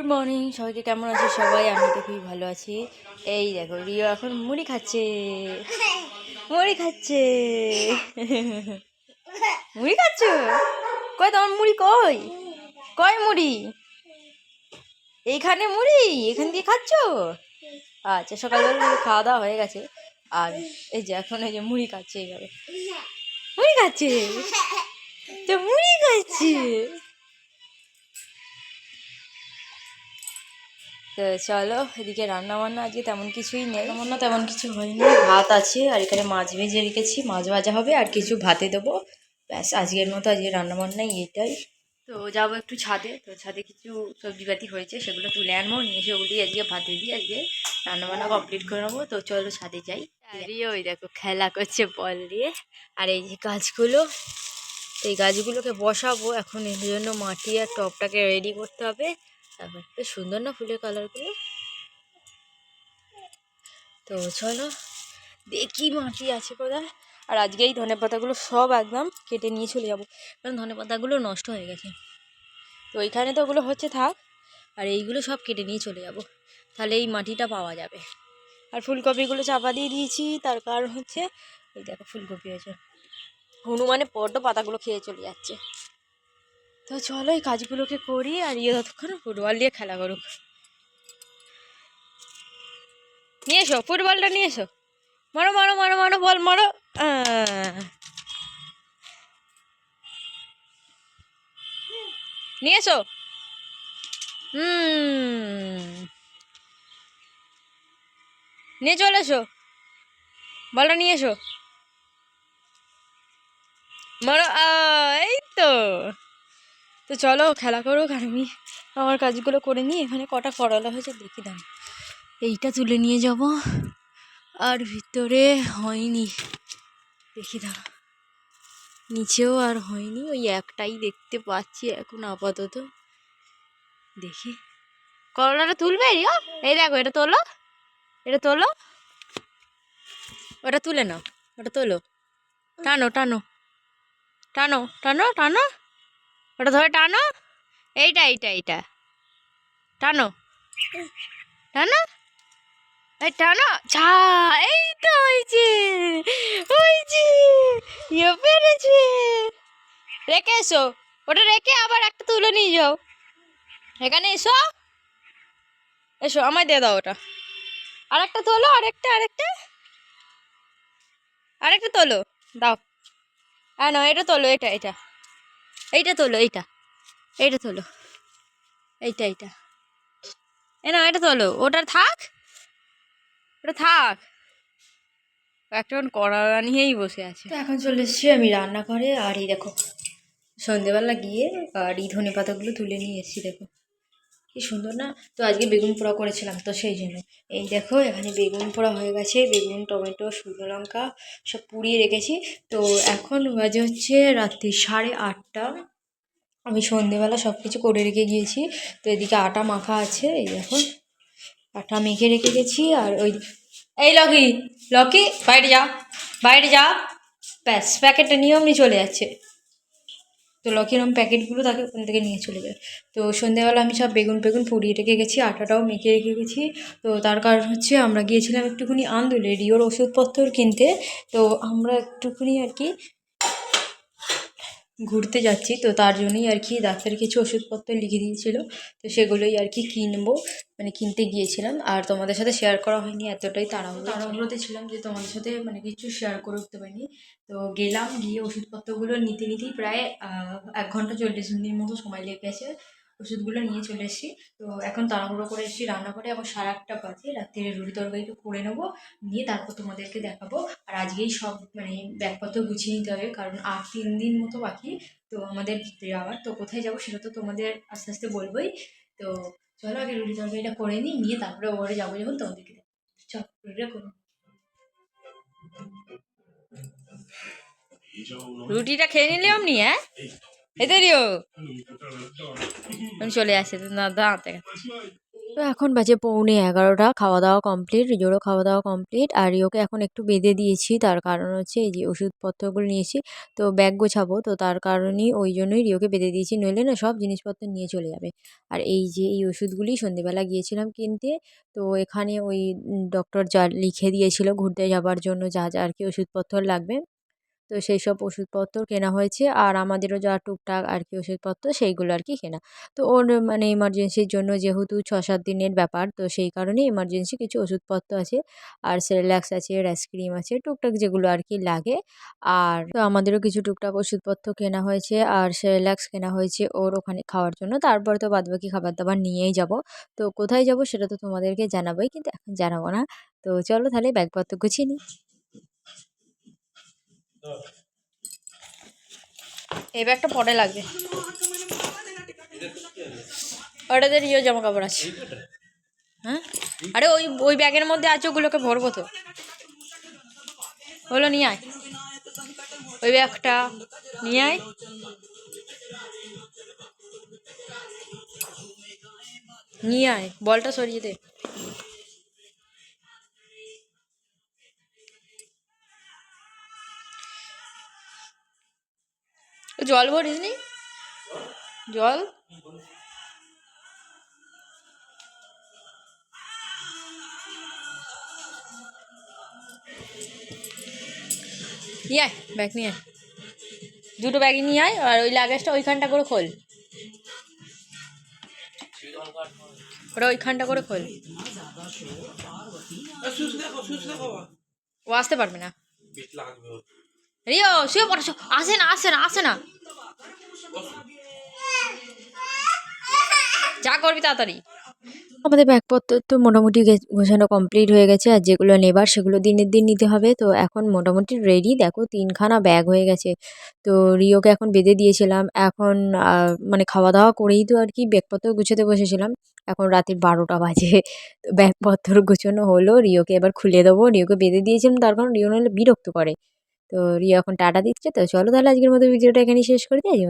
Good morning সবাইকে কেমন আছে? সবাই, আমি তো খুবই ভালো আছি। এই দেখো, রিও এখন মুড়ি খাচ্ছে। মুড়ি খাচ্ছে। মুড়ি খাচ্ছ? কই, তোমার মুড়ি কই? কই মুড়ি? এইখানে মুড়ি? এখান দিয়ে খাচ্ছ? আচ্ছা সকালবেলা খাওয়া দাওয়া হয়ে গেছে। আর এই যে, এখন এই যে মুড়ি খাচ্ছে এইভাবে। মুড়ি খাচ্ছে? তো মুড়ি খাচ্ছে। তো চলো এদিকে রান্না বান্না আজকে তেমন কিছুই নেই। রান্না তেমন কিছু হয়নি। ভাত আছে আর এখানে মাছ ভেজে রেখেছি মাছ ভাজা হবে আর কিছু ভাতে দেবো। ব্যাস আজকের মতো আজকে রান্না বান্না এটাই তো যাব একটু ছাদে তো ছাদে কিছু সবজিপাতি হয়েছে সেগুলো তুলে আনব নিয়ে এসে ওগুলি আজকে ভাতে দিয়ে আজকে রান্না বান্না কমপ্লিট করে নেব। তো চলো ছাদে যাই। ওই দেখো খেলা করছে বল দিয়ে। আর এই যে গাছগুলো তো এই গাছগুলোকে বসাবো এখন এর জন্য মাটি আর টবটাকে রেডি করতে হবে। তারপর বেশ সুন্দর না ফুলের কালারগুলো তো চলো, দেখি মাটি আছে কোথায় আর আজকে এই ধনে পাতাগুলো সব একদম কেটে নিয়ে চলে যাব, কারণ ধনে পাতাগুলো নষ্ট হয়ে গেছে। তো ওইখানে তো ওগুলো হচ্ছে থাক, আর এইগুলো সব কেটে নিয়ে চলে যাব। তাহলে এই মাটিটা পাওয়া যাবে। আর ফুলকপিগুলো চাপা দিয়ে দিয়েছি, তার কারণ হচ্ছে, এই দেখো ফুলকপি হয়েছে। হনুমানে বড্ড পাতাগুলো খেয়ে চলে যাচ্ছে। তো চলো এই কাজগুলোকে করি আর ইয়ে ততক্ষণ ফুটবল দিয়ে খেলা করুক। নিয়ে এসো, ফুটবলটা নিয়ে এসো। মারো মারো মারো মারো, বল মারো। নিয়ে এসো। হুম। নিয়ে চলে এসো। বলটা নিয়ে এসো। মারো এই তো। তো চলো খেলা করুক আর আমি আমার কাজগুলো করে নিই। এখানে কটা করলা হয়েছে দেখি দাম এইটা তুলে নিয়ে যাব। আর ভিতরে হয়নি। দেখি দাম নিচেও আর হয়নি। ওই একটাই দেখতে পাচ্ছি এখন আপাতত। দেখি। করলাটা তুলবে এই দেখো, এটা তোলো। এটা তোলো। ওটা তুলে নাও। ওটা তোলো। টানো টানো। টানো টানো টানো। ওটা ধরে, টানো। এইটা এইটা এইটা। টানো। টানো। এই, টানো। ছা এই তো হয়েছে। হয়েছে। ইয়ে পেরেছে। রেখে এসো। ওটা রেখে আবার একটা তুলে নিয়ে যাও। এখানে এসো। এসো, আমায় দিয়ে দাও ওটা। আরেকটা তোলো, আরেকটা আরেকটা। আরেকটা তোলো। দাও। হ্যাঁ এটা তোলো, এটা এটা। এইটা তোলো, এইটা। এইটা তোলো। এইটা এইটা। এ না, এটা তোলো। ওটা থাক। ওটা থাক। একটা কড়া নিয়েই বসে আছে। তো এখন চলে এসেছি আমি রান্না করে আর এই দেখো, সন্ধেবেলা গিয়ে আর এই ধনে পাতাগুলো তুলে নিয়ে এসেছি, দেখো। কি সুন্দর না? তো আজকে বেগুন পোড়া করেছিলাম তো সেই জন্য। এই দেখো, এখানে বেগুন পোড়া হয়ে গেছে, বেগুন, টমেটো, শুকনো লঙ্কা সব পুড়িয়ে রেখেছি। তো এখন বাজে হচ্ছে রাত্রি সাড়ে আটটা। আমি সন্ধেবেলা সব কিছু করে রেখে গিয়েছি। তো এদিকে আটা মাখা আছে, এই দেখো। আটা মেখে রেখে গেছি আর ওই এই লকি লকি, বাইরে যা বাইরে যা। ব্যাস, প্যাকেটটা নিয়ে চলে যাচ্ছে। তো লকিরম প্যাকেটগুলো তাকে ওখান থেকে নিয়ে চলে যায়। তো সন্ধ্যাবেলা আমি সব বেগুন বেগুন পুড়িয়ে রেখে গেছি আটাটাও মেখে রেখে গেছি। তো তার কারণ হচ্ছে আমরা গিয়েছিলাম একটুখানি আন্দোলে, রিওর ওষুধপত্র কিনতে। তো আমরা একটুখানি আর কি ঘুরতে যাচ্ছি। তো তার জন্যই আর কি ডাক্তার কিছু ওষুধপত্র লিখে দিয়েছিল। তো সেগুলোই আর কি কিনবো মানে কিনতে গিয়েছিলাম। আর তোমাদের সাথে শেয়ার করা হয়নি, এতটাই তাড়াহুড়ো তাড়াহুড়োতে ছিলাম যে তোমাদের সাথে মানে কিছু শেয়ার করে উঠতে পারিনি। তো গেলাম গিয়ে ওষুধপত্রগুলো নিতে নিতেই প্রায় এক ঘণ্টা চল্লিশ মিনিট মতো সময় লেগে গেছে। ওষুধগুলো নিয়ে চলে এসেছি। তো এখন তাড়াহুড়ো করে এসেছি রান্না করে। এখন সাড়ে আটটা বাজে রাত্রে রুটি তরকারিটা করে নেব নিয়ে তারপর তোমাদেরকে দেখাবো। আর আজকেই সব মানে ব্যাগপত্র গুছিয়ে নিতে হবে কারণ আর তিন দিন মতো বাকি তো আমাদের যাওয়ার। তো কোথায় যাব সেটা তো তোমাদের আস্তে আস্তে বলবোই। তো চলো আগে রুটি তরকারিটা করে নিই নিয়ে তারপরে ওরে যাব যখন তোমাদেরকে চল রুটিটা করো। রুটিটা খেয়ে নিলে অমনি হ্যাঁ? এই তো রিও আমি চলে আসে না দাঁড়াতে তো এখন বাজে পৌনে এগারোটা খাওয়া দাওয়া কমপ্লিট রিজোরও খাওয়া দাওয়া কমপ্লিট আর রিওকে এখন একটু বেঁধে দিয়েছি তার কারণ হচ্ছে এই যে ওষুধপত্রগুলো নিয়েছি তো ব্যাগ গোছাবো তো তার কারণেই ওই জন্যই রিওকে বেঁধে দিয়েছি নইলে না সব জিনিসপত্র নিয়ে চলে যাবে। আর এই যে এই ওষুধগুলি সন্ধেবেলা গিয়েছিলাম কিনতে তো এখানে ওই ডক্টর যা লিখে দিয়েছিল ঘুরতে যাবার জন্য যা যা আর কি ওষুধপত্র লাগবে তো সেই সব ওষুধপত্র কেনা হয়েছে আর আমাদেরও যা টুকটাক আর কি ওষুধপত্র সেইগুলো আর কি কেনা। তো ওর মানে এমার্জেন্সির জন্য যেহেতু ছ সাত দিনের ব্যাপার, তো সেই কারণে এমার্জেন্সি কিছু ওষুধপত্র আছে আর সেরেল্যাক্স আছে আইসক্রিম আছে, টুকটাক যেগুলো আর কি লাগে। আর তো আমাদেরও কিছু টুকটাক ওষুধপত্র কেনা হয়েছে আর সেরেল্যাক্স কেনা হয়েছে ওর ওখানে খাওয়ার জন্য। তারপর তো বাদবাকি খাবার দাবার নিয়েই যাব। তো কোথায় যাব সেটা তো তোমাদেরকে জানাবোই, কিন্তু এখন জানাব না। তো চলো তাহলে ব্যাগপত্র গুছিয়ে নিই। এই ব্যাগটা পরে লাগবে। ওটাতে রিও জামা কাপড় আছে। হ্যাঁ? আরে ওই ওই ব্যাগের মধ্যে আছে, ওগুলোকে ভরবো তো। হলো নিয়ে আয়। ওই ব্যাগটা নিয়ে আয়। নিয়ে আয়। বলটা সরিয়ে দে। জল ভরিস নি জল? নিয়ে আয় ব্যাগ নিয়ে আয়। দুটো ব্যাগই নিয়ে আয় আর ওই লাগেজটা ওইখানটা করে খোল। ওটা ওইখানটা করে খোল। ও আসতে পারবে না। রিও, শুয়ে আসে না আসে না আসে না। যা করবি তাড়াতাড়ি। আমাদের ব্যাগপত্র তো মোটামুটি গোছানো কমপ্লিট হয়ে গেছে, আর যেগুলো নেবার সেগুলো দিনের দিন নিতে হবে। তো এখন মোটামুটি রেডি দেখো তিনখানা ব্যাগ হয়ে গেছে। তো রিওকে এখন বেঁধে দিয়েছিলাম। এখন মানে খাওয়া দাওয়া করেই তো আর কি ব্যাগপত্র গুছোতে বসেছিলাম। এখন রাতের বারোটা বাজে। তো ব্যাগপত্র গুছোনো হলো, রিওকে এবার খুলে দেবো। রিওকে বেঁধে দিয়েছিলাম, তার কারণ রিও নাহলে বিরক্ত করে। তো রিয়া এখন টাটা দিচ্ছে। তো চলো তাহলে আজকের মতো ভিডিওটা এখানেই শেষ করে। দিই